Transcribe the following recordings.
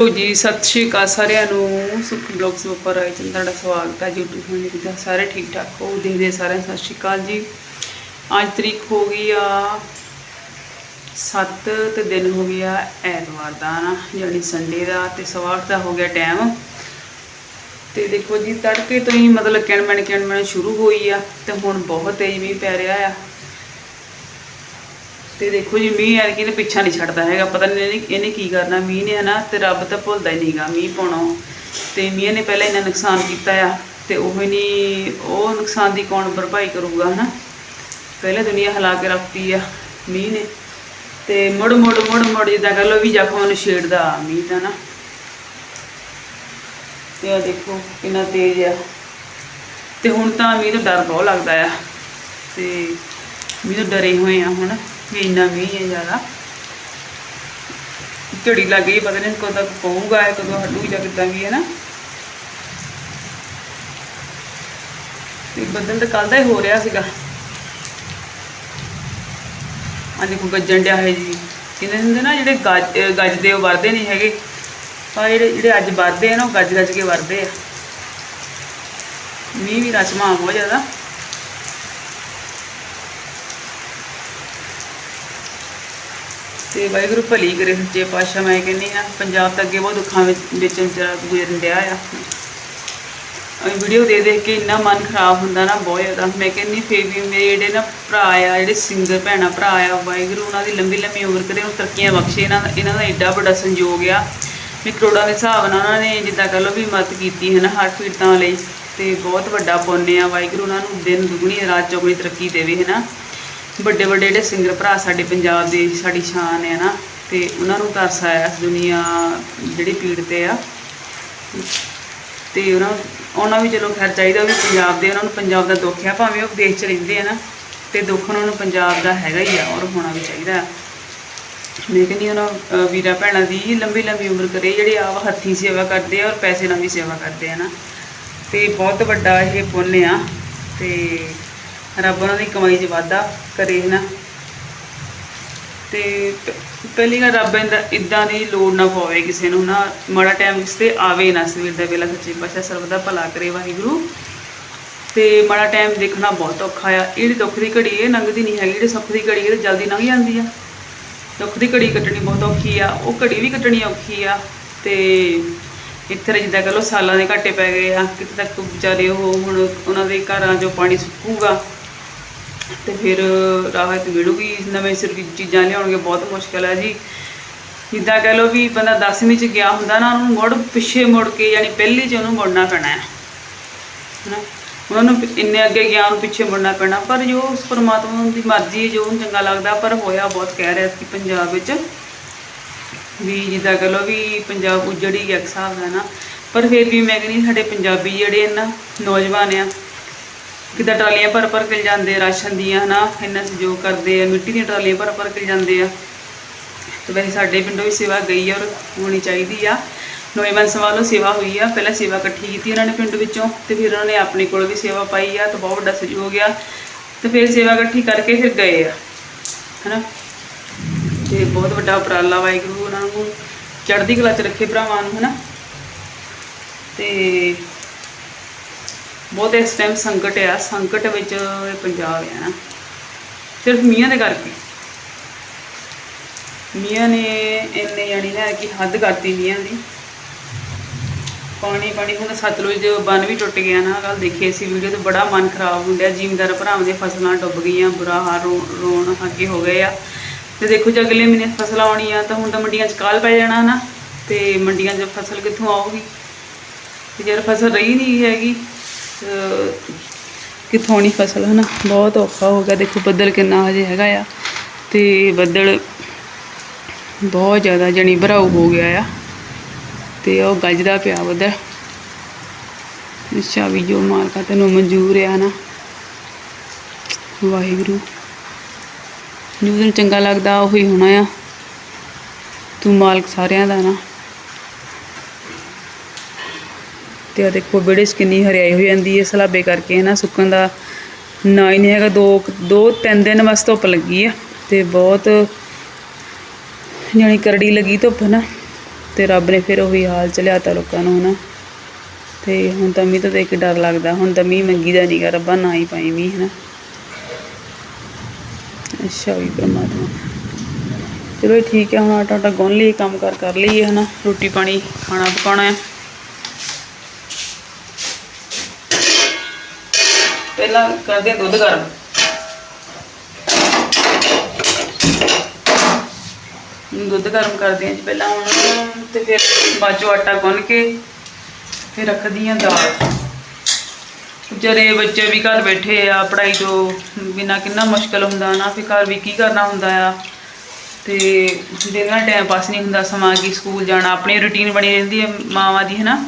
ਲੋ ਜੀ, ਸਤਿ ਸ਼੍ਰੀ ਅਕਾਲ ਸਾਰਿਆਂ ਨੂੰ। ਸੁਖ ਬਲੌਗਸ ਉੱਪਰ ਆਏ ਜੀ ਤੁਹਾਡਾ ਸਵਾਗਤ ਹੈ YouTube ਚੈਨਲ ਤੇ ਸਾਰੇ ਠੀਕ ਠਾਕ ਹੋ? ਦੇਖਦੇ ਸਾਰਿਆਂ ਸਤਿ ਸ਼੍ਰੀ ਅਕਾਲ ਜੀ। ਅੱਜ ਤਰੀਕ ਹੋ ਗਈ ਆ 7 ਤੇ ਦਿਨ ਹੋ ਗਿਆ ਐਤਵਾਰ ਦਾ ਨਾ ਯਾਨੀ ਸੰਡੇ ਦਾ, ਤੇ ਸਵਾ ਦਾ ਹੋ ਗਿਆ ਟਾਈਮ ਤੇ ਦੇਖੋ ਜੀ, ਤੜਕੇ ਤੋਂ ਹੀ ਮਤਲਬ ਕਿਣਮਣ ਕਿਣਮਣ ਸ਼ੁਰੂ ਹੋਈ ਆ, ਤੇ ਹੁਣ ਬਹੁਤ ਤੇਜ਼ ਵੀ ਪੈ ਰਿਹਾ ਆ। ਤੇ ਦੇਖੋ ਜੀ, ਮੀਂਹ ਐ ਕਿ ਪਿੱਛਾ ਨਹੀਂ ਛੱਡਦਾ ਹੈਗਾ। ਪਤਾ ਨਹੀਂ ਇਹਨੇ ਇਹਨੇ ਕੀ ਕਰਨਾ? ਮੀਂਹ ਨੇ ਹਨਾ ਤੇ ਰੱਬ ਤਾਂ ਭੁੱਲਦਾ ਹੀ ਨਹੀਂਗਾ ਮੀਂਹ ਪਾਉਣਾ। ਤੇ ਮੀਂਹ ਨੇ ਪਹਿਲਾਂ ਇੰਨਾ ਨੁਕਸਾਨ ਕੀਤਾ ਆ ਤੇ ਉਹ ਨਹੀਂ, ਉਹ ਨੁਕਸਾਨ ਦੀ ਕੌਣ ਭਰਪਾਈ ਕਰੂਗਾ ਹਨਾ? ਪਹਿਲਾਂ ਦੁਨੀਆ ਹਿਲਾ ਕੇ ਰੱਖਤੀ ਆ ਮੀਂਹ ਨੇ। ਤੇ ਮੁੜ ਮੁੜ ਮੁੜ ਮੁੜ ਜਿੱਦਾਂ ਕਹ ਲੋ ਵੀ ਜ਼ਖਮਾਂ ਨੂੰ ਛੇੜਦਾ ਮੀਂਹ ਤਾਂ ਨਾ। ਤੇ ਆ ਦੇਖੋ ਕਿੰਨਾ ਤੇਜ਼ ਆ। ਤੇ ਹੁਣ ਤਾਂ ਮੀਂਹ ਤੋਂ ਡਰ ਬਹੁਤ ਲੱਗਦਾ ਆ। ਤੇ ਮੀਂਹ ਤੋਂ ਡਰੇ ਹੋਏ ਆ ਹੁਣ। ਵੀ ਇੰਨਾ ਮੀਂਹ ਹੈ ਜ਼ਿਆਦਾ। ਝੜੀ ਲੱਗ ਗਈ, ਪਤਾ ਨਹੀਂ ਕਦੋਂ ਤੱਕ ਪਊਗਾ ਕਦੋਂ ਹਟੂ ਜਾਂ ਕਿੱਦਾਂ ਵੀ ਹੈ ਨਾ। ਤੇ ਬੱਦਲ ਤਾਂ ਕੱਲ ਦਾ ਹੀ ਹੋ ਰਿਹਾ ਸੀਗਾ। ਅੱਜ ਕੋ ਗੱਜਣ ਡਿਆ ਹੈ ਜੀ। ਕਹਿੰਦੇ ਹੁੰਦੇ ਨਾ ਜਿਹੜੇ ਗੱਜ ਗੱਜਦੇ ਉਹ ਵਰਦੇ ਨਹੀਂ ਹੈਗੇ। ਪਰ ਜਿਹੜੇ ਜਿਹੜੇ ਅੱਜ ਵਰਦੇ ਆ ਨਾ, ਉਹ ਗੱਜ ਗੱਜ ਕੇ ਵਰਦੇ ਆ। ਮੀਂਹ ਵੀ ਰਚਮਾ ਬਹੁਤ ਜ਼ਿਆਦਾ। ਤੇ ਵਾਹਿਗੁਰੂ ਭਲੀ ਕਰੇ ਸੱਚੇ ਪਾਤਸ਼ਾਹ, ਮੈਂ ਕਹਿੰਦੀ ਆ ਪੰਜਾਬ ਤਾਂ ਅੱਗੇ ਬਹੁਤ ਦੁੱਖਾਂ ਵਿੱਚ ਵਿੱਚ ਵਿਚਾਰਾ ਗੁਜ਼ਰਨ ਡਿਆ ਆ। ਵੀਡੀਓ ਦੇ ਦੇਖ ਕੇ ਇੰਨਾ ਮਨ ਖਰਾਬ ਹੁੰਦਾ ਨਾ, ਬਹੁਤ ਜ਼ਿਆਦਾ। ਮੈਂ ਕਹਿੰਦੀ ਫੇਰ ਵੀ ਮੇਰੇ ਜਿਹੜੇ ਨਾ ਭਰਾ ਆ, ਜਿਹੜੇ ਸਿੰਗਰ ਭੈਣਾ, ਭਰਾ ਆ, ਵਾਹਿਗੁਰੂ ਉਹਨਾਂ ਦੀ ਲੰਬੀ ਲੰਮੀ ਉਮਰ ਕਰੇ ਉਹ ਤਰੱਕੀਆਂ ਬਖਸ਼ੇ, ਇਹਨਾਂ ਦਾ ਇਹਨਾਂ ਦਾ ਐਡਾ ਵੱਡਾ ਸੰਯੋਗ ਆ। ਵੀ ਕਰੋੜਾਂ ਦੇ ਹਿਸਾਬ ਨਾਲ ਉਹਨਾਂ ਨੇ ਜਿੱਦਾਂ ਕਹ ਲਓ ਵੀ ਮਦਦ ਕੀਤੀ ਹੈ ਨਾ, ਹਰ ਪੀੜਤਾਂ ਲਈ। ਤੇ ਬਹੁਤ ਵੱਡਾ ਪੁੰਨ ਆ, ਵਾਹਿਗੁਰੂ ਉਹਨਾਂ ਨੂੰ ਦਿਨ ਦੁਗਣੀ ਰਾਤ ਚੌਗਣੀ ਤਰੱਕੀ ਦੇਵੇ, ਹੈ ਨਾ। ਵੱਡੇ ਵੱਡੇ ਜਿਹੜੇ ਸਿੰਗਰ ਭਰਾ ਸਾਡੇ ਪੰਜਾਬ ਦੇ ਸਾਡੀ ਸ਼ਾਨ ਹੈ ਨਾ, ਤੇ ਉਹਨਾਂ ਨੂੰ ਤਰਸ ਆਇਆ ਇਸ ਦੁਨੀਆ ਜਿਹੜੀ ਪੀੜਤ ਆ। ਤੇ ਉਹਨਾਂ ਉਹਨਾਂ ਵੀ ਚਲੋ ਖੈਰ ਚਾਹੀਦਾ ਵੀ ਪੰਜਾਬ ਦੇ ਉਹਨਾਂ ਨੂੰ ਪੰਜਾਬ ਦਾ ਦੁੱਖ ਆ, ਭਾਵੇਂ ਉਹ ਦੇਸ਼ ਚ ਰਹਿੰਦੇ ਆ ਨਾ, ਤੇ ਦੁੱਖ ਉਹਨਾਂ ਨੂੰ ਪੰਜਾਬ ਦਾ ਹੈਗਾ ਹੀ ਆ, ਔਰ ਹੋਣਾ ਵੀ ਚਾਹੀਦਾ। ਮੈਂ ਕਹਿੰਦੀ ਉਹਨਾਂ, ਅਹ ਵੀਰਾਂ ਭੈਣਾਂ ਦੀ ਲੰਬੀ ਲੰਬੀ ਉਮਰ ਕਰੇ, ਜਿਹੜੇ ਆਪ ਹੱਥੀਂ ਸੇਵਾ ਕਰਦੇ ਆ ਔਰ ਪੈਸੇ ਨਾਲ ਵੀ ਸੇਵਾ ਕਰਦੇ ਆ ਨਾ। ਤੇ ਬਹੁਤ ਵੱਡਾ ਇਹ ਪੁੰਨ ਆ, ਤੇ ਰੱਬ ਉਹਨਾਂ ਦੀ ਕਮਾਈ 'ਚ ਵਾਧਾ ਕਰੇ ਨਾ ਤੇ ਪ- ਪਹਿਲੀ ਗੱਲ ਰੱਬ ਇੰਦਾ, ਇਦਾਂ ਦੀ ਲੋੜ ਨਾ ਪਵੇ ਕਿਸੇ ਨੂੰ ਨਾ ਮਾੜਾ ਟਾਈਮ ਇਸ ਤੇ ਆਵੇ ਨਾ, ਸਵੇਰ ਦਾ ਵੇਲਾ ਸੱਚੇ ਪਾਤਸ਼ਾਹ ਸਰਬ ਦਾ ਭਲਾ ਕਰੇ, ਵਾਹਿਗੁਰੂ। ਤੇ ਮਾੜਾ ਟਾਈਮ ਦੇਖਣਾ ਬਹੁਤ ਔਖਾ ਆ। ਜਿਹੜੀ ਦੁੱਖ ਦੀ ਘੜੀ ਇਹ ਲੰਘਦੀ ਨਹੀਂ ਹੈਗੀ, ਜਿਹੜੀ ਸੁੱਖ ਦੀ ਘੜੀ ਇਹ ਜਲਦੀ ਲੰਘ ਜਾਂਦੀ ਆ। ਦੁੱਖ ਦੀ ਘੜੀ ਕੱਟਣੀ ਬਹੁਤ ਔਖੀ ਆ। ਉਹ ਘੜੀ ਵੀ ਕੱਟਣੀ ਔਖੀ ਆ। ਤੇ ਇੱਥੇ ਜਿੱਦਾਂ ਕਹ ਲਓ ਸਾਲਾਂ ਦੇ ਘਾਟੇ ਪੈ ਗਏ ਆ। ਕਿਤੇ ਤੱਕ ਵਿਚਾਰੇ ਉਹ ਹੁਣ ਉਹਨਾਂ ਦੇ ਘਰਾਂ 'ਚੋਂ ਪਾਣੀ ਸੁੱਕੂਗਾ। ਤੇ ਫਿਰ ਰਾਹਤ ਮਿਲੂਗੀ ਨਵੇਂ ਸਿਰ ਦੀ ਚੀਜ਼ਾਂ ਲਿਆਉਣਗੇ, ਬਹੁਤ ਮੁਸ਼ਕਲ ਹੈ ਜੀ। ਜਿੱਦਾਂ ਕਹਿ ਲਓ ਵੀ ਬੰਦਾ 10ਵੀਂ ਚ ਗਿਆ ਹੁੰਦਾ ਨਾ, ਉਹਨੂੰ ਮੁੜ ਪਿੱਛੇ ਮੁੜ ਕੇ ਯਾਨੀ ਪਹਿਲੀ ਚ ਉਹਨੂੰ ਮੁੜਨਾ ਪੈਣਾ ਹੈ। ਹਨਾ? ਉਹਨਾਂ ਨੂੰ ਇੰਨੇ ਅੱਗੇ ਗਿਆ, ਉਹਨੂੰ ਪਿੱਛੇ ਮੁੜਨਾ ਪੈਣਾ, ਪਰ ਜੋ ਉਸ ਪਰਮਾਤਮਾ ਦੀ ਮਰਜ਼ੀ ਹੈ, ਜੋ ਉਹਨੂੰ ਚੰਗਾ ਲੱਗਦਾ, ਪਰ ਹੋਇਆ ਬਹੁਤ, ਕਹਿ ਰਿਹਾ ਸੀ ਪੰਜਾਬ ਵਿੱਚ। ਵੀ ਜਿੱਦਾਂ ਕਹ ਲਓ ਵੀ ਪੰਜਾਬ ਉਜੜ ਹੀ ਗਿਆ ਇੱਕ ਹਿਸਾਬ ਦਾ ਨਾ, ਪਰ ਫਿਰ ਵੀ ਮੈਂ ਕਹਿੰਦੀ ਸਾਡੇ ਪੰਜਾਬੀ ਜਿਹੜੇ ਨਾ ਨੌਜਵਾਨ ਆ ਕਿੱਦਾਂ ਟਰਾਲੀਆਂ ਭਰ ਭਰ ਕੇ ਜਾਂਦੇ ਰਾਸ਼ਨ ਦੀਆਂ, ਹਨਾ? ਇੰਨਾ ਸਹਿਯੋਗ ਕਰਦੇ ਆ, ਮਿੱਟੀ ਦੀਆਂ ਟਰਾਲੀਆਂ ਭਰ ਭਰ ਕੇ ਜਾਂਦੇ ਆ। ਤੇ ਵੈਸੇ ਸਾਡੇ ਪਿੰਡੋਂ ਵੀ ਸੇਵਾ ਗਈ ਆ ਔਰ ਹੋਣੀ ਚਾਹੀਦੀ ਆ। ਨੌਜਵਾਨ ਸਭਾ ਵੱਲੋਂ ਸੇਵਾ ਹੋਈ ਆ। ਪਹਿਲਾਂ ਸੇਵਾ ਇਕੱਠੀ ਕੀਤੀ ਉਹਨਾਂ ਨੇ ਪਿੰਡ ਵਿੱਚੋਂ ਤੇ ਫਿਰ ਉਹਨਾਂ ਨੇ ਆਪਣੇ ਕੋਲ ਵੀ ਸੇਵਾ ਪਾਈ ਆ ਤੇ ਬਹੁਤ ਵੱਡਾ ਸਹਿਯੋਗ ਆ। ਤੇ ਫਿਰ ਸੇਵਾ ਇਕੱਠੀ ਕਰਕੇ ਫਿਰ ਗਏ ਆ, ਹਨਾ? ਤੇ ਬਹੁਤ ਵੱਡਾ ਉਪਰਾਲਾ ਵਾਹਿਗੁਰੂ ਉਹਨਾਂ ਨੂੰ ਚੜ੍ਹਦੀ ਕਲਾ ਚ ਰੱਖੇ ਭਰਾਵਾਂ ਨੂੰ, ਹਨਾ? ਤੇ ਬਹੁਤ ਇਸ ਟਾਈਮ ਸੰਕਟ ਆ, ਸੰਕਟ ਵਿੱਚ ਇਹ ਪੰਜਾਬ ਆ ਨਾ। ਸਿਰਫ ਮੀਆਂ ਦੇ ਕਰਕੇ। ਮੀਆਂ ਨੇ ਇੰਨੇ ਜਾਣੀ ਨਾ ਕਿ ਹੱਦ ਕਰਤੀ ਮੀਆਂ ਦੀ। ਪਾਣੀ ਪਾਣੀ, ਹੁਣ ਸਤਲੁਜ ਬੰਨ ਵੀ ਟੁੱਟ ਗਿਆ ਨਾ ਕੱਲ ਦੇਖੀ ਸੀ ਵੀਡੀਓ ਤੇ ਬੜਾ ਮਨ ਖਰਾਬ ਹੁੰਦਾ ਜ਼ਿਮੀਂਦਾਰ ਭਰਾਵਾਂ ਦੀਆਂ ਫਸਲਾਂ ਡੁੱਬ ਗਈਆਂ, ਬੁਰਾ ਹਾਲ ਰੋ- ਰੋਣ ਅੱਗੇ ਹੋ ਗਏ ਆ। ਤੇ ਦੇਖੋ ਜੇ ਅਗਲੇ ਮਹੀਨੇ ਫਸਲ ਆਉਣੀ ਆ, ਤਾਂ ਹੁਣ ਤਾਂ ਮੰਡੀਆਂ 'ਚ ਕਾਲ ਪੈ ਜਾਣਾ ਨਾ, ਤੇ ਮੰਡੀਆਂ 'ਚ ਫਸਲ ਕਿੱਥੋਂ ਆਊਗੀ? ਤੇ ਜਦ ਫਸਲ ਰਹੀ ਨਹੀਂ ਹੈਗੀ। ਕਿੱਥੋਂ ਆਉਣੀ ਫਸਲ, ਹਨਾ? ਬਹੁਤ ਔਖਾ ਹੋ ਗਿਆ। ਦੇਖੋ, ਬੱਦਲ ਕਿੰਨਾ ਹਜੇ ਹੈਗਾ ਆ ਤੇ ਬੱਦਲ ਬਹੁਤ ਜ਼ਿਆਦਾ ਜਣੀ ਭਰਾਊ ਹੋ ਗਿਆ ਆ। ਤੇ ਉਹ ਗੱਜਦਾ ਪਿਆ ਬੱਦਲ। ਅੱਛਾ, ਵੀ ਜੋ ਮਾਲਕਾ ਤੈਨੂੰ ਮਨਜ਼ੂਰ ਆ ਨਾ ਵਾਹਿਗੁਰੂ। ਜੋ ਤੈਨੂੰ ਚੰਗਾ ਲੱਗਦਾ, ਉਹੀ ਹੋਣਾ ਆ। ਤੂੰ ਮਾਲਕ ਸਾਰਿਆਂ ਦਾ ਨਾ ਤੇ ਆ ਦੇਖੋ ਵਿਹੜੇ 'ਚ ਕਿੰਨੀ ਹਰਿਆਈ ਹੋ ਜਾਂਦੀ ਹੈ, ਸਲਾਬੇ ਕਰਕੇ ਹੈ ਨਾ ਸੁੱਕਣ ਦਾ ਨਾ ਹੀ ਨਹੀਂ ਹੈਗਾ, ਦੋ ਦੋ ਤਿੰਨ ਦਿਨ ਬਸ ਧੁੱਪ ਲੱਗੀ ਆ ਤੇ ਬਹੁਤ ਜਾਣੀ ਕਰੜੀ ਲੱਗੀ ਧੁੱਪ ਨਾ ਤੇ ਰੱਬ ਨੇ ਫਿਰ ਉਹੀ ਹਾਲ ਚ ਲਿਆਤਾ ਲੋਕਾਂ ਨੂੰ ਹਨਾ। ਤੇ ਹੁਣ ਤਾਂ ਮੀਂਹ ਤੋਂ ਦੇਖ ਕੇ ਡਰ ਲੱਗਦਾ, ਹੁਣ ਤਾਂ ਮੀਂਹ ਮੰਗੀਦਾ ਨਹੀਂਗਾ ਰੱਬਾ ਨਾ ਹੀ ਪਾਈ ਮੀਂਹ ਹਨਾ। ਅੱਛਾ ਵੀ ਪਰਮਾਤਮਾ। ਚਲੋ ਠੀਕ ਹੈ ਹੁਣ ਆਟਾ ਆਟਾ ਗੁੰਨ ਲਈਏ, ਕੰਮ ਕਰ ਕਰ ਲਈਏ ਹਨਾ ਰੋਟੀ ਪਾਣੀ ਖਾਣਾ ਪਕਾਉਣਾ ਹੈ ਪਹਿਲਾਂ ਕਰਦੇ ਹਾਂ ਦੁੱਧ ਗਰਮ। ਦੁੱਧ ਗਰਮ ਕਰਦੇ ਹਾਂ ਜੀ ਪਹਿਲਾਂ ਹੁਣ, ਤੇ ਫਿਰ ਬਾਜੂ ਆਟਾ ਗੁੰਨ ਕੇ ਫਿਰ ਰੱਖਦੀ ਹਾਂ ਦਾਲ। ਜਰੇ ਬੱਚੇ ਵੀ ਘਰ ਬੈਠੇ ਆ, ਪੜ੍ਹਾਈ ਤੋਂ ਬਿਨਾ ਕਿੰਨਾ ਮੁਸ਼ਕਲ ਹੁੰਦਾ ਨਾ, ਫਿਰ ਘਰ ਵੀ ਕੀ ਕਰਨਾ ਹੁੰਦਾ ਆ। ਤੇ ਜਿਹਦੇ ਨਾਲ ਟਾਈਮ ਪਾਸ ਨਹੀਂ ਹੁੰਦਾ, ਸਮਾਂ ਕੀ ਸਕੂਲ ਜਾਣਾ, ਆਪਣੀ ਰੁਟੀਨ ਬਣੀ ਰਹਿੰਦੀ ਹੈ ਮਾਵਾਂ ਦੀ, ਹਨਾ?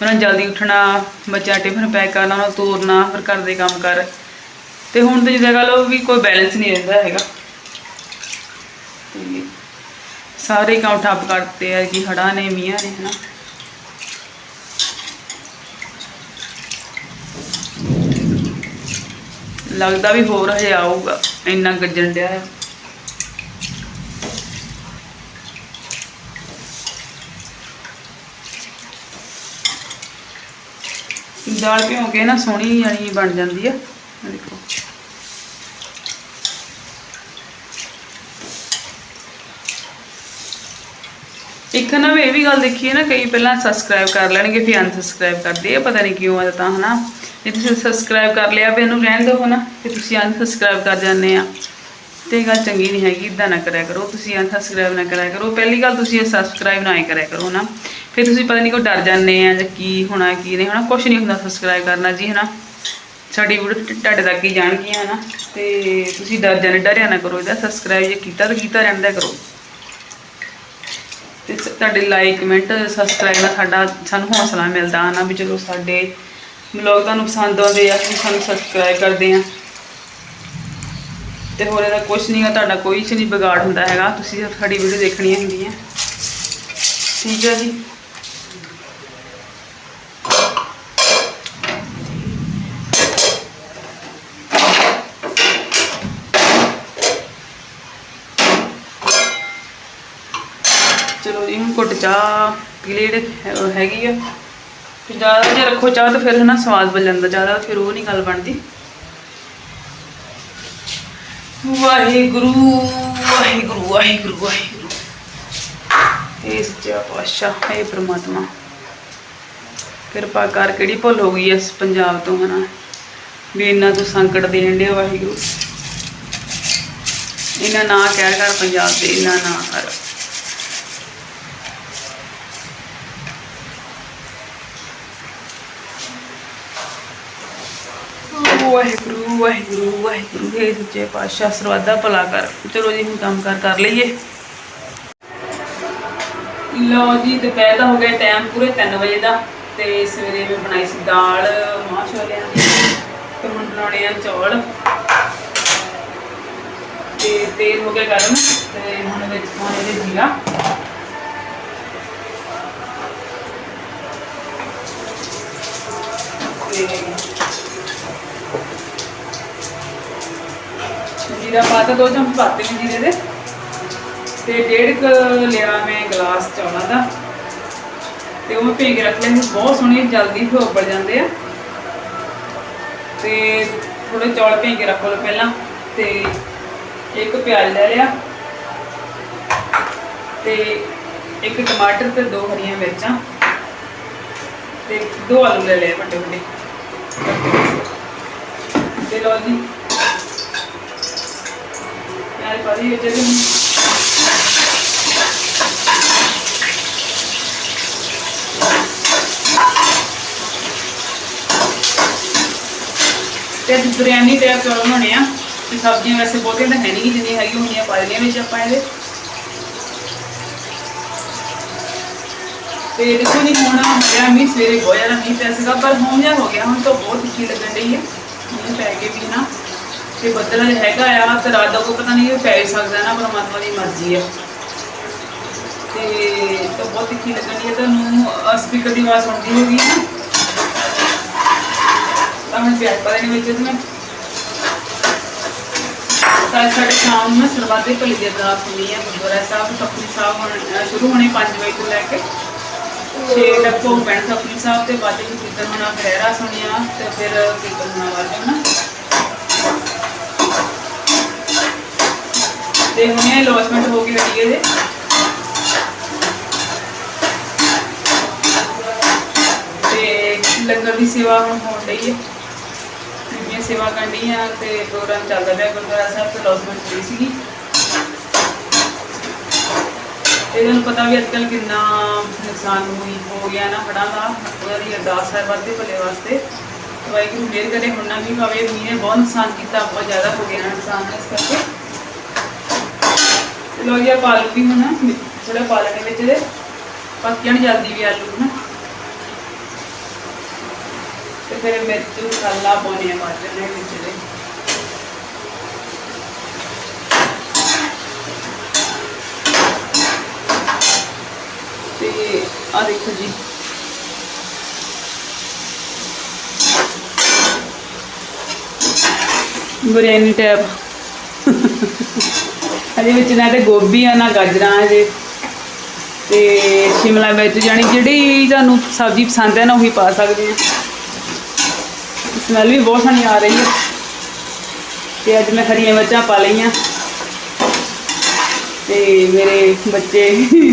ਉਹਨਾਂ ਜਲਦੀ ਉੱਠਣਾ ਬੱਚਾ ਟਿਫਨ ਪੈਕ ਕਰਨਾ, ਉਹਨੂੰ ਤੋਰਨਾ, ਫਿਰ ਘਰ ਦੇ ਕੰਮ ਕਰ। ਤੇ ਹੁਣ ਤੇ ਜਿੱਦਾਂ ਗੱਲ ਉਹ ਵੀ ਕੋਈ ਬੈਲੈਂਸ ਨਹੀਂ ਰਹਿੰਦਾ ਹੈਗਾ। ਤੇ ਸਾਰੇ ਕੰਮ ਠੱਪ ਕਰਤੇ ਆ ਕਿ ਹੜਾ ਨੇ ਮੀਆਂ ਨੇ, ਹਨਾ। ਲੱਗਦਾ ਵੀ ਹੋਰ ਹਜੇ ਆਊਗਾ, ਇੰਨਾ ਗੱਜਣ ਡਿਆ ਹੈ ਦਾਲ ਭਿਉਂ ਕੇ ਨਾ ਸੋਹਣੀ ਜਾਨੀ ਬਣ ਜਾਂਦੀ ਆ। ਦੇਖੋ। ਇੱਕ ਨਾ ਇਹ ਵੀ ਗੱਲ ਦੇਖੀਏ ਨਾ, ਕਈ ਪਹਿਲਾਂ ਸਬਸਕ੍ਰਾਈਬ ਕਰ ਲੈਣਗੇ, ਫਿਰ ਅਨਸਬਸਕ੍ਰਾਈਬ ਕਰਦੇ ਆ, ਪਤਾ ਨਹੀਂ ਕਿਉਂ ਆ ਤਾਂ ਹਨਾ? ਜੇ ਤੁਸੀਂ ਸਬਸਕ੍ਰਾਈਬ ਕਰ ਲਿਆ ਵੀ ਇਹਨੂੰ ਰਹਿਣ ਦਿਓ, ਹਨਾ? ਤੇ ਤੁਸੀਂ ਅਨਸਬਸਕ੍ਰਾਈਬ ਕਰ ਜਾਂਦੇ ਆ। ਤੇ ਗੱਲ ਚੰਗੀ ਨਹੀਂ ਹੈਗੀ ਇਦਾਂ ਨਾ ਕਰਿਆ ਕਰੋ। ਤੁਸੀਂ ਅਨਸਬਸਕ੍ਰਾਈਬ ਨਾ ਕਰਿਆ ਕਰੋ। ਪਹਿਲੀ ਗੱਲ ਤੁਸੀਂ ਇਹ ਸਬਸਕ੍ਰਾਈਬ ਨਾ ਹੀ ਕਰਿਆ ਕਰੋ ਨਾ ਫਿਰ ਤੁਸੀਂ ਪਤਾ ਨਹੀਂ ਕੋਈ ਡਰ ਜਾਂਦੇ ਆ ਜਾਂ ਕੀ ਹੋਣਾ, ਕੀ ਨਹੀਂ ਹੋਣਾ ਕੁਝ ਨਹੀਂ ਹੁੰਦਾ ਸਬਸਕ੍ਰਾਈਬ ਕਰਨਾ ਜੀ, ਹਨਾ। ਸਾਡੀ ਵੀਡੀਓ ਤੁਹਾਡੇ ਤੱਕ ਹੀ ਜਾਣਗੀਆਂ, ਹਨਾ। ਤੇ ਤੁਸੀਂ ਡਰ ਜਾਂਦੇ, ਡਰਿਆ ਨਾ ਕਰੋ, ਇਹਦਾ ਸਬਸਕ੍ਰਾਈਬ ਜੇ ਕੀਤਾ ਤਾਂ ਕੀਤਾ ਰਹਿੰਦਾ ਕਰੋ। ਤੇ ਤੁਹਾਡੇ ਲਾਈਕ ਕਮੈਂਟ ਸਬਸਕ੍ਰਾਈਬ ਨਾਲ ਸਾਡਾ, ਸਾਨੂੰ ਹੌਸਲਾ ਮਿਲਦਾ ਨਾ ਵੀ ਚਲੋ ਸਾਡੇ ਵਲੌਗ ਤੁਹਾਨੂੰ ਪਸੰਦ ਆਉਂਦੇ ਆ ਤੁਸੀਂ ਸਾਨੂੰ ਸਬਸਕ੍ਰਾਈਬ ਕਰਦੇ ਆ। ਤੇ ਹੋਰ ਇਹਦਾ ਕੁਝ ਨਹੀਂ ਤੁਹਾਡਾ ਕੋਈ ਚ ਨਹੀਂ ਵਿਗਾੜ ਹੁੰਦਾ ਹੈਗਾ, ਤੁਸੀਂ ਸਾਡੀ ਵੀਡੀਓ ਦੇਖਣੀ ਹੁੰਦੀ ਹੈ ਠੀਕ ਹੈ ਜੀ। ਚਲੋ ਜੀ ਹੁਣ ਘੁੱਟ ਚਾਹ ਪੀ ਲਈ ਜਿਹੜੇ ਹੈਗੀ ਆ। ਤੇ ਜ਼ਿਆਦਾ ਜੇ ਰੱਖੋ ਚਾਹ ਤਾਂ ਫਿਰ ਹਨਾ ਸਵਾਦ ਬਣ ਜਾਂਦਾ, ਜ਼ਿਆਦਾ ਫਿਰ ਉਹ ਨਹੀਂ ਗੱਲ ਬਣਦੀ। ਵਾਹਿਗੁਰੂ ਵਾਹਿਗੁਰੂ ਵਾਹਿਗੁਰੂ ਵਾਹਿਗੁਰੂ। ਇਹ ਸੱਚਾ ਪਾਤਸ਼ਾਹ ਹੈ ਪ੍ਰਮਾਤਮਾ। ਕਿਰਪਾ ਕਰ, ਕਿਹੜੀ ਭੁੱਲ ਹੋ ਗਈ ਇਸ ਪੰਜਾਬ ਤੋਂ ਹਨਾ? ਵੀ ਇੰਨਾ ਤੂੰ ਸੰਕਟ ਦੇਣ ਡਿਆ ਵਾਹਿਗੁਰੂ। ਇਹਨਾਂ ਨਾ ਕਹਿ ਕਰ ਪੰਜਾਬ ਦੇ ਇਹਨਾਂ ਨਾ ਕਰ। ਵਾਹਿਗੁਰੂ ਵਾਹਿਗੁਰੂ ਵਾਹਿਗੁਰੂ ਇਹ ਸੱਚੇ ਪਾਤਸ਼ਾਹ ਸਰਵਾਦਾ ਭਲਾ ਕਰ। ਚਲੋ ਜੀ, ਹੁਣ ਕੰਮ ਕਰ ਕਰ ਲਈਏ। ਲਓ ਜੀ, ਦੁਪਹਿਰ ਦਾ ਹੋ ਗਿਆ ਟਾਈਮ ਪੂਰੇ 3 ਵਜੇ ਦਾ ਤੇ ਸਵੇਰੇ ਮੈਂ ਬਣਾਈ ਸੀ ਦਾਲ ਮਾਂ ਛੋਲਿਆਂ ਦੀ ਤੇ ਹੁਣ ਬਣਾਉਣੇ ਆ ਚੌਲ। ਤੇ ਤੇਲ ਹੋ ਗਿਆ ਗਰਮ ਤੇ ਹੁਣ ਵਿੱਚ ਪਾਉਣੇ ਦੇ ਜੀਰਾ। ਤੇ ਜੀਰਾ ਪਾਤਾ ਦੋ ਚਮਚ ਪਾਤੇ ਨੇ ਜੀਰੇ ਦੇ। ਤੇ ਡੇਢ ਕੁ ਲਿਆ ਮੈਂ ਗਲਾਸ ਚੌਲਾਂ ਦਾ। ਤੇ ਉਹ ਮੈਂ ਭੇਜ ਕੇ ਰੱਖ ਲੈਂਦੀ ਬਹੁਤ ਸੋਹਣੇ ਜਲਦੀ ਫਿਰ ਉੱਬਲ ਜਾਂਦੇ ਆ। ਤੇ ਥੋੜੇ ਚੌਲ ਭੇਜ ਕੇ ਰੱਖ ਲਓ ਪਹਿਲਾਂ, ਤੇ ਇੱਕ ਪਿਆਜ਼ ਲੈ ਲਿਆ। ਤੇ ਇੱਕ ਟਮਾਟਰ ਤੇ ਦੋ ਹਰੀਆਂ ਮਿਰਚਾਂ। ਤੇ ਦੋ ਆਲੂ ਲੈ ਲਏ ਵੱਡੇ ਵੱਡੇ ਤੇ ਲਓ ਜੀ ਯਾਰ ਪਾਦੀ ਵਿੱਚ ਤੇ ਬਿਰਿਆਨੀ ਤੇ ਚੌਲ ਬਣਾਉਣੇ ਆ। ਤੇ ਸਬਜ਼ੀਆਂ ਵੈਸੇ ਬਹੁਤੀਆਂ ਤਾਂ ਹੈ ਨਹੀਂ ਜਿੰਨੀਆਂ ਹੈਗੀ ਹੁੰਦੀਆਂ ਪਾ ਲੈਣੀਆਂ ਵਿੱਚ ਆਪਾਂ ਇਹਦੇ। ਤੇ ਦੇਖੋ ਜੀ, ਹੁਣ ਮੇਰਾ ਮੀਂਹ, ਸਵੇਰੇ ਬਹੁਤ ਜ਼ਿਆਦਾ ਮੀਂਹ ਪਿਆ ਸੀਗਾ, ਪਰ ਹੁਣ ਜਿਹਾ ਹੋ ਗਿਆ, ਹੁਣ ਤਾਂ ਬਹੁਤ ਤਿੱਖੀ ਲੱਗਣ ਡਈ ਹੈ ਮੀਂਹ ਪੈ ਕੇ ਵੀ ਨਾ। ਤੇ ਬੱਦਲ ਹੈਗਾ ਆ ਤੇ ਰਾਤ ਦਾ ਕੋਈ ਪਤਾ ਨਹੀਂ ਇਹ ਪੈ ਸਕਦਾ ਨਾ, ਪਰਮਾਤਮਾ ਦੀ ਮਰਜ਼ੀ ਆ। ਤੇ ਤਾਂ ਬਹੁਤ ਤਿੱਖੀ ਲੱਗਣੀ ਹੈ ਤੁਹਾਨੂੰ। ਸਪੀਕਰ ਦੀ ਆਵਾਜ਼ ਸੁਣਦੀ ਹੋਗੀ ਨਾ। ਤਾਂ ਹੁਣ ਪਿਆਜ਼ ਪਾ ਦੇਣੇ ਵਿੱਚ ਮੈਂ ਤਾਂ ਸਾਡੇ ਸ਼ਾਮ ਨੂੰ ਸਰਬੱਤ ਦੇ ਭਲੀ ਦੀ ਅਰਦਾਸ ਹੋਣੀ ਹੈ ਗੁਰਦੁਆਰਾ ਸਾਹਿਬ ਸੁਖਮਨੀ ਸਾਹਿਬ ਸ਼ੁਰੂ ਹੋਣੀ 5 ਵਜੇ ਤੋਂ ਲੈ ਕੇ 6 ਤੱਕ ਤੋਂ ਪੈਣ ਸੁਖਮਨੀ ਸਾਹਿਬ ਤੇ ਬਾਅਦ ਵਿੱਚ ਕੀਰਤਨ ਹੋਣਾ ਪਹਿਰਾ ਸੁਣਿਆ ਤੇ ਫਿਰ ਕੀਰਤਨ ਹੋਣਾ ਵਾਜੋ ਤੇ ਹੁਣੇ ਲੌਸਮੈਂਟ ਹੋ ਗਈ ਹਟੀ ਇਹਦੇ ਤੇ ਲੰਗਰ ਦੀ ਸੇਵਾ ਹੁਣ ਹੋਣ ਡਈ ਹੈ ਬੀਬੀਆਂ ਸੇਵਾ ਕਰਨੀ ਆ ਤੇ ਪ੍ਰੋਗਰਾਮ ਚੱਲਦਾ ਪਿਆ, ਗੁਰਦੁਆਰਾ ਸਾਹਿਬ ਤੇ ਲੌਸਮੈਂਟ ਹੋਈ ਸੀਗੀ। ਤੇ ਤੁਹਾਨੂੰ ਪਤਾ ਵੀ ਅੱਜਕੱਲ ਕਿੰਨਾ ਨੁਕਸਾਨ ਹੋਈ ਹੋ ਗਿਆ ਨਾ ਹੜ੍ਹਾਂ ਦਾ, ਉਹਨਾਂ ਦੀ ਅਰਦਾਸ ਹੈ ਵਾਧੇ ਭਲੇ ਵਾਸਤੇ। ਵਾਹਿਗੁਰੂ ਮਿਹਰ ਕਰੇ, ਹੁਣ ਨਾ ਵੀ ਭਾਵੇਂ ਮੀਂਹ ਨੇ ਬਹੁਤ ਨੁਕਸਾਨ ਕੀਤਾ, ਬਹੁਤ ਜ਼ਿਆਦਾ ਹੋ ਗਿਆ ਨੁਕਸਾਨ, ਇਸ ਕਰਕੇ ਲੋ ਜੀ, ਆਹ ਆਲੂ ਵੀ ਹੁਣ ਥੋੜਾ ਪਾ ਲੈਣੇ ਵਿੱਚ ਇਹਦੇ ਪੱਕ ਜਾਣ ਜਲਦੀ ਵੀ ਆਲੂ ਨਾ ਤੇ ਫਿਰ ਮਿਰਚ, ਮਸਾਲਾ ਪਾਉਣੇ ਆ ਬਾਅਦ ਦੇ ਵਿੱਚ ਇਹਦੇ ਤੇ ਆ ਦੇਖੋ ਜੀ। ਬਿਰਿਆਨੀ ਟੈਪ। ਇਹਦੇ ਵਿੱਚ ਨਾ ਤੇ ਗੋਭੀ ਆ, ਨਾ ਗਾਜਰਾਂ ਜੇ ਤੇ ਸ਼ਿਮਲਾ ਮਿਰਚ ਜਾਨੀ ਜਿਹੜੀ ਤੁਹਾਨੂੰ ਸਬਜ਼ੀ ਪਸੰਦ ਹੈ ਨਾ, ਉਹੀ ਪਾ ਸਕਦੇ ਆ। ਸਮੈਲ ਵੀ ਬਹੁਤ ਸੋਹਣੀ ਆ ਰਹੀ ਹੈ ਤੇ ਅੱਜ ਮੈਂ ਹਰੀਆਂ ਮਿਰਚਾਂ ਪਾ ਲਈਆਂ। ਤੇ ਮੇਰੇ ਬੱਚੇ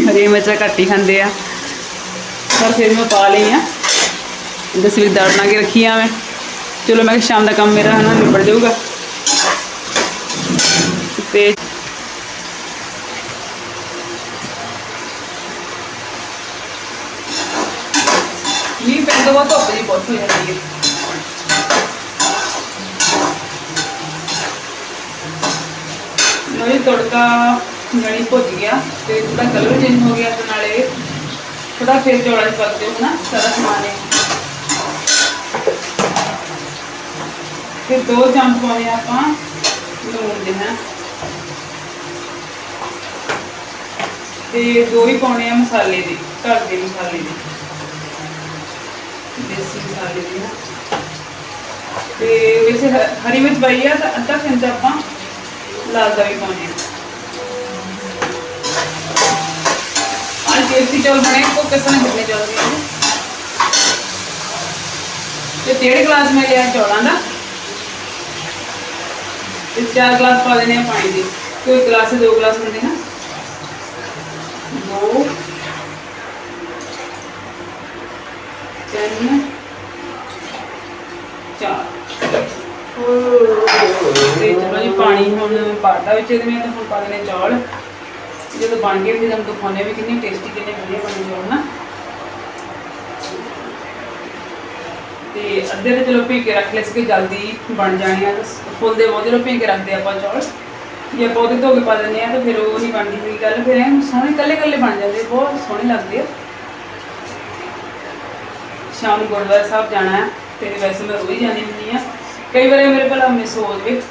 ਹਰੀਆਂ ਮਿਰਚਾਂ ਘੱਟ ਹੀ ਖਾਂਦੇ ਆ। ਪਰ ਫਿਰ ਮੈਂ ਪਾ ਲਈਆਂ। ਦਸਵੀਂ ਦਾਲ ਬਣਾ ਕੇ ਰੱਖੀ ਆ ਮੈਂ। ਚਲੋ ਮੈਂ ਕਿਹਾ ਸ਼ਾਮ ਦਾ ਕੰਮ ਮੇਰਾ ਹਨਾ, ਨਿਬੜ ਜਾਊਗਾ। ਤੇ ਮੀਂਹ ਪੈਂਦਾ ਧੁੱਪ ਜੀ ਬਹੁਤ ਹੋ ਜਾਂਦੀ ਹੈ ਨਾਲੇ ਤੜਕਾ ਜਾਨੀ ਭੁੱਜ ਗਿਆ ਤੇ ਥੋੜਾ ਕਲਰ ਚੇਂਜ ਹੋ ਗਿਆ ਤੇ ਨਾਲੇ ਥੋੜਾ ਫਿਰ ਚੌੜਾ ਜਿਹਾ ਪੱਕ ਨਾ ਸਾਰਾ ਸਮਾਨ ਫਿਰ ਦੋ ਚਮਚ ਪਾਉਣੇ ਆ ਆਪਾਂ ਲੂਣ ਦੇ ਨਾ ਤੇ ਦੋ ਹੀ ਪਾਉਣੇ ਆ ਮਸਾਲੇ ਦੇ, ਘਰ ਦੇ ਮਸਾਲੇ ਦੇ। ਦੇਸੀ ਮਸਾਲੇ ਦੇ ਤੇ ਵੈਸੇ ਹਰੀ ਮਿਰਚ ਪਾਈ ਆ, ਤਾਂ ਅੱਧਾ ਚਮਚਾ ਆਪਾਂ ਲਾਲ ਦਾ ਵੀ ਪਾਉਣੇ ਆ। ਅੱਜ ਦੇਸੀ ਚੌਲ ਬਣੇ ਕੋ ਕਿਸਨੇ ਕਿੰਨੇ ਚੌਲ ਵੀ ਤੇ ਡੇਢ ਗਲਾਸ ਮੈਂ ਲਿਆ ਚੌਲਾਂ ਦਾ। ਤੇ ਚਾਰ ਗਲਾਸ ਪਾ ਦੇਣੇ ਆ ਪਾਣੀ ਦੇ। ਕੋਈ ਗਲਾਸ, ਦੋ ਗਲਾਸ ਹੁੰਦੇ ਨਾ। ਦੋ। ਤਿੰਨ। ਤੇ ਚਲੋ ਜੀ, ਪਾਣੀ ਹੁਣ ਪਾਤਾ ਵਿੱਚ ਇਹਦੇ ਵਿੱਚ, ਹੁਣ ਪਾ ਦੇਣੇ ਚੌਲ। ਜਦੋਂ ਬਣ ਗਏ ਫਿਰ ਤੁਹਾਨੂੰ ਦਿਖਾਉਂਦੇ ਵੀ ਕਿੰਨੇ ਟੇਸਟੀ ਕਿੰਨੇ ਵਧੀਆ ਬਣੇ ਚੌਲ ਨਾ ਤੇ ਅੱਧੇ ਤੇ ਚਲੋ ਭੀ ਕੇ ਰੱਖ ਲਏ ਸੀ ਜਲਦੀ ਬਣ ਜਾਣੇ ਆ। ਤੇ ਫੁੱਲ ਦੇ ਬਹੁਤ ਜਦੋਂ ਭੀ ਕੇ ਰੱਖਦੇ ਆਪਾਂ ਚੌਲ। ਜੇ ਆਪਾਂ ਧੋ ਕੇ ਪਾ ਦਿੰਦੇ ਆ, ਤਾਂ ਫਿਰ ਉਹ ਨਹੀਂ ਬਣਦੀ ਹੋਈ ਗੱਲ। ਫਿਰ ਐਂ ਸੋਹਣੇ ਕੱਲੇ ਕੱਲੇ ਬਣ ਜਾਂਦੇ, ਬਹੁਤ ਸੋਹਣੇ ਲੱਗਦੇ ਆ। ਸ਼ਾਮ ਨੂੰ ਗੁਰਦੁਆਰਾ ਸਾਹਿਬ ਜਾਣਾ ਹੈ। ਤੇ ਵੈਸੇ ਮੈਂ ਰੋਜ਼ ਜਾਂਦੀ ਹੁੰਦੀ ਆ। ਕਈ ਵਾਰੀ ਮੇਰੇ ਭਲਾ ਮਿਸ ਹੋ ਜਾਵੇ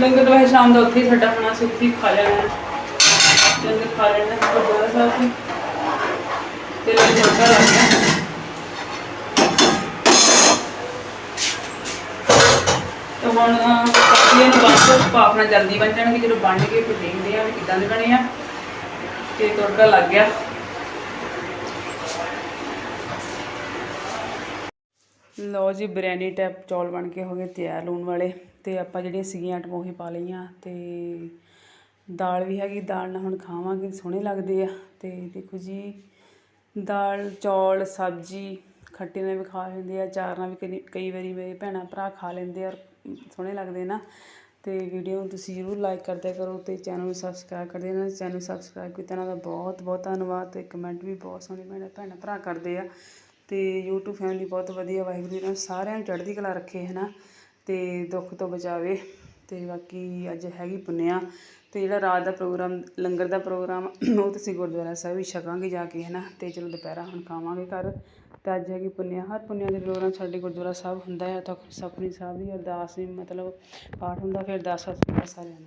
ਲੰਗਰ ਤਾਂ ਸ਼ਾਮ ਦਾ ਉੱਥੇ ਹੀ ਸਾਡਾ ਹੋਣਾ ਸੀ, ਉੱਥੇ ਖਾ ਲੈਣਾ। ਲੰਗਰ ਖਾ ਲੈਣਾ ਗੁਰਦੁਆਰਾ ਸਾਹਿਬ ਤੋਂ ਤੇ ਲੰਗਰ ਦਾ ਲੱਗ ਗਿਆ ਤਾਂ ਹੁਣ ਸਬਜ਼ੀਆਂ ਨੂੰ ਬਸ ਭਾਫ ਜਲਦੀ ਬਣ ਜਾਣਗੇ, ਜਦੋਂ ਬਣ ਗਏ ਫਿਰ ਦੇਖਦੇ ਆ ਵੀ ਕਿੱਦਾਂ ਦੇ ਬਣੇ ਆ। ਤੇ ਤੜਕਾ ਲੱਗ ਗਿਆ। ਲਓ ਜੀ ਬਿਰਿਆਨੀ ਟੈਪ ਚੌਲ ਬਣ ਕੇ ਹੋ ਗਏ ਤਿਆਰ ਲੂਣ ਵਾਲੇ। ਤੇ ਆਪਾਂ ਜਿਹੜੀਆਂ ਸੀਗੀਆਂ ਟਮੋਹੀ ਪਾ ਲਈਆਂ ਤੇ ਦਾਲ ਵੀ ਹੈਗੀ, ਦਾਲ ਨਾਲ ਹੁਣ ਖਾਵਾਂਗੇ, ਸੋਹਣੇ ਲੱਗਦੇ ਆ। ਤੇ ਦੇਖੋ ਜੀ, ਦਾਲ, ਚੌਲ, ਸਬਜ਼ੀ, ਖੱਟੇ ਨਾਲ ਵੀ ਖਾ ਲੈਂਦੇ ਆ, ਚਾਰ ਨਾਲ ਵੀ ਕਈ ਕਈ ਵਾਰੀ ਮੇਰੇ ਭੈਣਾਂ ਭਰਾ ਖਾ ਲੈਂਦੇ ਆ ਔਰ ਸੋਹਣੇ ਲੱਗਦੇ ਨਾ। ਤੇ ਵੀਡੀਓ ਨੂੰ ਤੁਸੀਂ ਜ਼ਰੂਰ ਲਾਈਕ ਕਰਦੇ ਕਰੋ ਤੇ ਚੈਨਲ ਨੂੰ ਸਬਸਕ੍ਰਾਈਬ ਕਰ ਦੇਣਾ। ਚੈਨਲ ਸਬਸਕ੍ਰਾਈਬ ਕੀਤਾ ਇਹਨਾਂ ਦਾ ਬਹੁਤ ਬਹੁਤ ਧੰਨਵਾਦ ਤੇ ਕਮੈਂਟ ਵੀ ਬਹੁਤ ਸੋਹਣੇ ਭੈਣਾਂ ਭੈਣਾਂ ਭਰਾ ਕਰਦੇ ਆ। ਤੇ YouTube ਫੈਮਿਲੀ ਬਹੁਤ ਵਧੀਆ, ਵਾਹਿਗੁਰੂ ਜੀ ਨੇ ਸਾਰਿਆਂ ਨੂੰ ਚੜ੍ਹਦੀ ਕਲਾ ਰੱਖੇ, ਹਨਾ। ਤੇ ਦੁੱਖ ਤੋਂ ਬਚਾਵੇ। ਤੇ ਬਾਕੀ ਅੱਜ ਹੈਗੀ ਪੁੰਨਿਆ। ਤੇ ਜਿਹੜਾ ਰਾਤ ਦਾ ਪ੍ਰੋਗਰਾਮ, ਲੰਗਰ ਦਾ ਪ੍ਰੋਗਰਾਮ, ਉਹ ਤੁਸੀਂ ਗੁਰਦੁਆਰਾ ਸਾਹਿਬ ਵੀ ਛਕਾਂਗੇ ਜਾ ਕੇ, ਹਨਾ। ਤੇ ਚਲੋ ਦੁਪਹਿਰਾ ਹੁਣ ਖਾਵਾਂਗੇ ਘਰ। ਅਤੇ ਅੱਜ ਹੈਗੀ ਪੁੰਨਿਆ, ਹਰ ਪੁੰਨਿਆ ਦੇ ਪ੍ਰੋਗਰਾਮ ਸਾਡੇ ਗੁਰਦੁਆਰਾ ਸਾਹਿਬ ਹੁੰਦਾ ਹੈ, ਤਾਂ ਸੁਖਮਨੀ ਸਾਹਿਬ ਦੀ ਅਰਦਾਸ ਵੀ ਮਤਲਬ ਪਾਠ ਹੁੰਦਾ, ਫਿਰ ਅਰਦਾਸ ਸਾਰਿਆਂ ਨੂੰ।